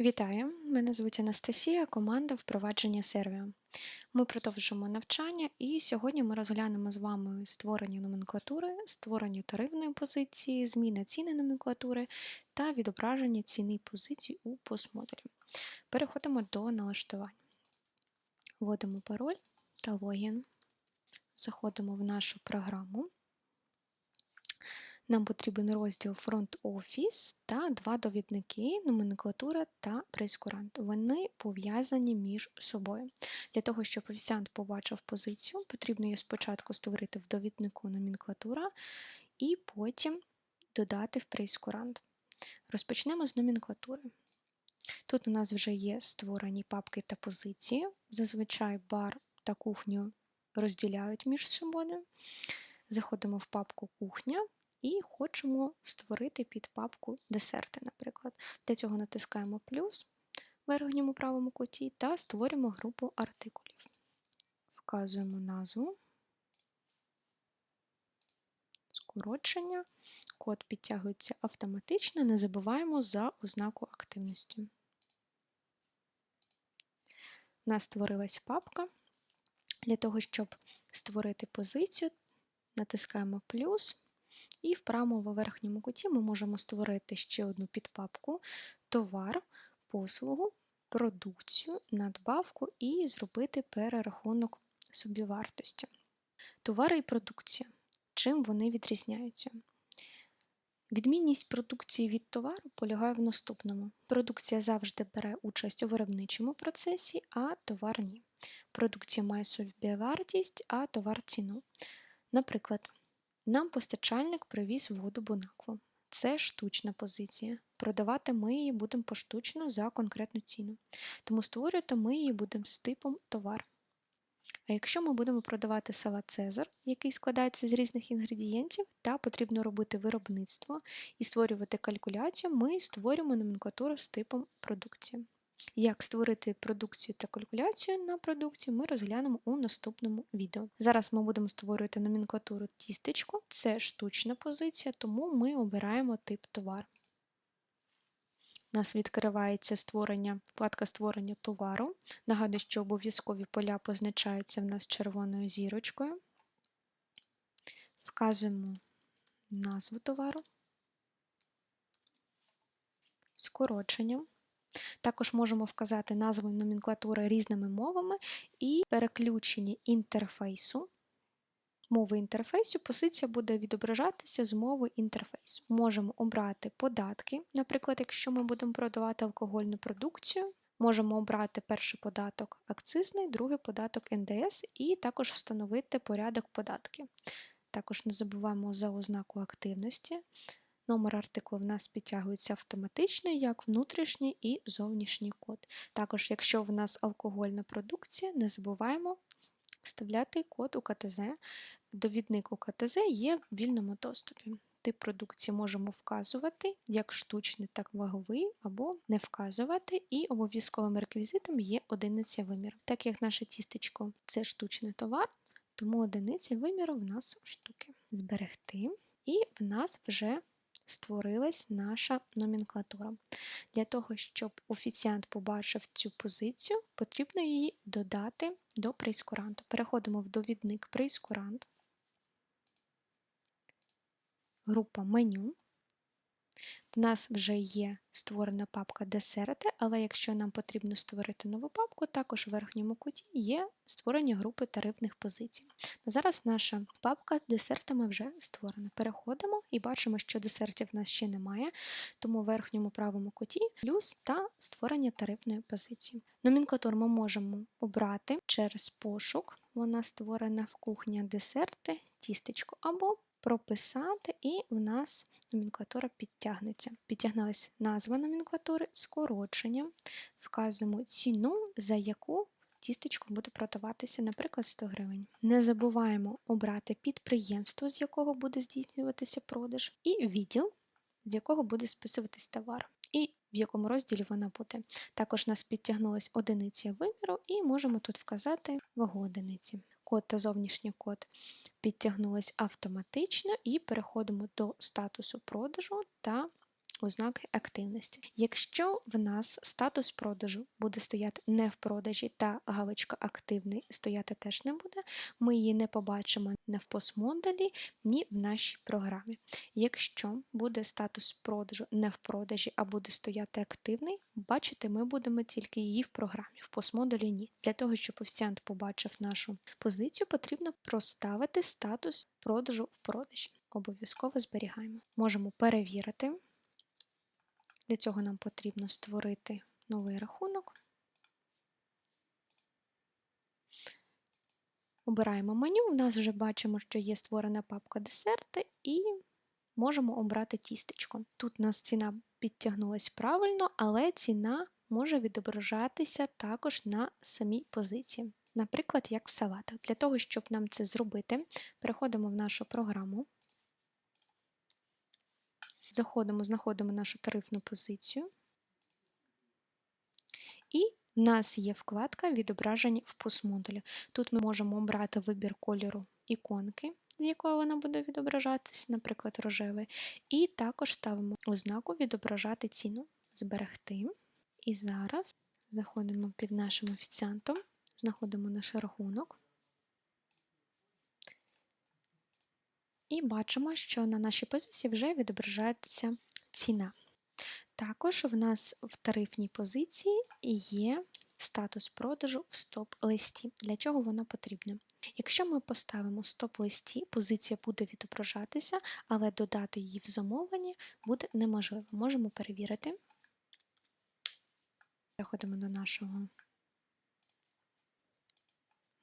Вітаю! Мене звуть Анастасія, команда впровадження сервіо. Ми продовжуємо навчання, і сьогодні ми розглянемо з вами створення номенклатури, створення тарифної позиції, зміна ціни номенклатури та відображення ціни позицій у постмодулі. Переходимо до налаштування. Вводимо пароль та логін. Заходимо в нашу програму. Нам потрібен розділ Front Office та два довідники номенклатура та прейскурант. Вони пов'язані між собою. Для того, щоб офіціант побачив позицію, потрібно її спочатку створити в довіднику номенклатура і потім додати в прейскурант. Розпочнемо з номенклатури. Тут у нас вже є створені папки та позиції. Зазвичай бар та кухню розділяють між собою. Заходимо в папку Кухня і хочемо створити під папку десерти, наприклад. Для цього натискаємо плюс в верхньому правому куті та створюємо групу артикулів. Вказуємо назву, скорочення, код підтягується автоматично, не забуваємо за ознаку активності. У нас створилась папка. Для того, щоб створити позицію, натискаємо плюс. І в правому верхньому куті ми можемо створити ще одну підпапку товар, послугу, продукцію, надбавку і зробити перерахунок собівартості. Товари і продукція. Чим вони відрізняються? Відмінність продукції від товару полягає в наступному: продукція завжди бере участь у виробничому процесі, а товар ні. Продукція має собівартість, а товар ціну. Наприклад, нам постачальник привіз воду Бонакву. Це штучна позиція. Продавати ми її будемо поштучно за конкретну ціну. Тому створювати ми її будемо з типом товар. А якщо ми будемо продавати салат Цезар, який складається з різних інгредієнтів, та потрібно робити виробництво і створювати калькуляцію, ми створюємо номенклатуру з типом продукції. Як створити продукцію та калькуляцію на продукцію, ми розглянемо у наступному відео. Зараз ми будемо створювати номенклатуру тістечко, це штучна позиція, тому ми обираємо тип товар. У нас відкривається створення, вкладка створення товару. Нагадую, що обов'язкові поля позначаються в нас червоною зірочкою. Вказуємо назву товару, скороченням. Також можемо вказати назву номенклатури різними мовами і переключення інтерфейсу. Мови інтерфейсу, позиція буде відображатися з мови інтерфейсу. Можемо обрати податки, наприклад, якщо ми будемо продавати алкогольну продукцію, можемо обрати перший податок акцизний, другий податок НДС, і також встановити порядок податків. Також не забуваємо за ознаку активності. Номер артиклу в нас підтягується автоматично як внутрішній і зовнішній код. Також, якщо в нас алкогольна продукція, не забуваємо вставляти код у КТЗ. Довідник у КТЗ є в вільному доступі. Тип продукції можемо вказувати як штучний, так ваговий, або не вказувати, і обов'язковим реквізитом є одиниця виміру. Так як наше тістечко це штучний товар, тому одиниця виміру в нас штуки. Зберегти, і в нас вже створилась наша номенклатура. Для того, щоб офіціант побачив цю позицію, потрібно її додати до прейскуранту. Переходимо в довідник прейскурант, група меню. В нас вже є створена папка десерти, але якщо нам потрібно створити нову папку, також в верхньому куті є створені групи тарифних позицій. Зараз наша папка з десертами вже створена. Переходимо і бачимо, що десертів в нас ще немає, тому в верхньому правому куті плюс та створення тарифної позиції. Номенклатуру ми можемо обрати через пошук. Вона створена в кухня десерти, тістечко або прописати, і в нас номенклатура підтягнеться. Підтягнулася назва номенклатури, скорочення, вказуємо ціну, за яку тістечко буде продаватися, наприклад, 100 гривень. Не забуваємо обрати підприємство, з якого буде здійснюватися продаж, і відділ, з якого буде списуватись товар. І в якому розділі вона буде. Також у нас підтягнулася одиниця виміру, і можемо тут вказати вагу одиниці код та зовнішній код підтягнулись автоматично і переходимо до статусу продажу та ознаки активності. Якщо в нас статус продажу буде стояти не в продажі та галочка активний стояти теж не буде, ми її не побачимо не в постмодулі, ні в нашій програмі. Якщо буде статус продажу не в продажі, а буде стояти активний, бачити ми будемо тільки її в програмі, в постмодулі ні. Для того, щоб офіціант побачив нашу позицію, потрібно проставити статус продажу в продажі. Обов'язково зберігаємо. Можемо перевірити. Для цього нам потрібно створити новий рахунок. Обираємо меню. У нас вже бачимо, що є створена папка десерти, і можемо обрати тістечко. Тут у нас ціна підтягнулася правильно, але ціна може відображатися також на самій позиції. Наприклад, як в салатах. Для того, щоб нам це зробити, переходимо в нашу програму. Заходимо, знаходимо нашу тарифну позицію. І в нас є вкладка відображення в постмодулі. Тут ми можемо обрати вибір кольору іконки, з якої вона буде відображатися, наприклад, рожевий. І також ставимо ознаку відображати ціну, зберегти. І зараз заходимо під нашим офіціантом, знаходимо наш рахунок. І бачимо, що на нашій позиції вже відображається ціна. Також в нас в тарифній позиції є статус продажу в стоп-листі. Для чого воно потрібно? Якщо ми поставимо стоп-листі, позиція буде відображатися, але додати її в замовленні буде неможливо. Можемо перевірити. Переходимо до нашого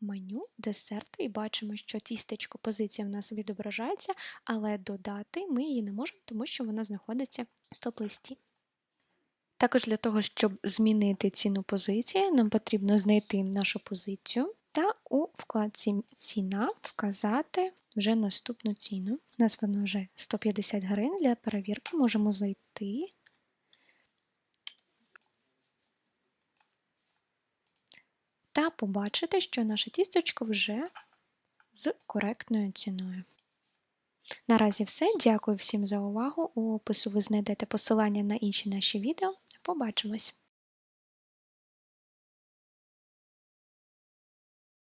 меню, десерти і бачимо, що тістечко позиція в нас відображається, але додати ми її не можемо, тому що вона знаходиться в стоп-листі. Також для того, щоб змінити ціну позиції, нам потрібно знайти нашу позицію та у вкладці Ціна вказати вже наступну ціну. У нас вона вже 150 гривень. Для перевірки можемо зайти. Та побачити, що наше тісточко вже з коректною ціною. Наразі все. Дякую всім за увагу. У опису ви знайдете посилання на інші наші відео. Побачимось!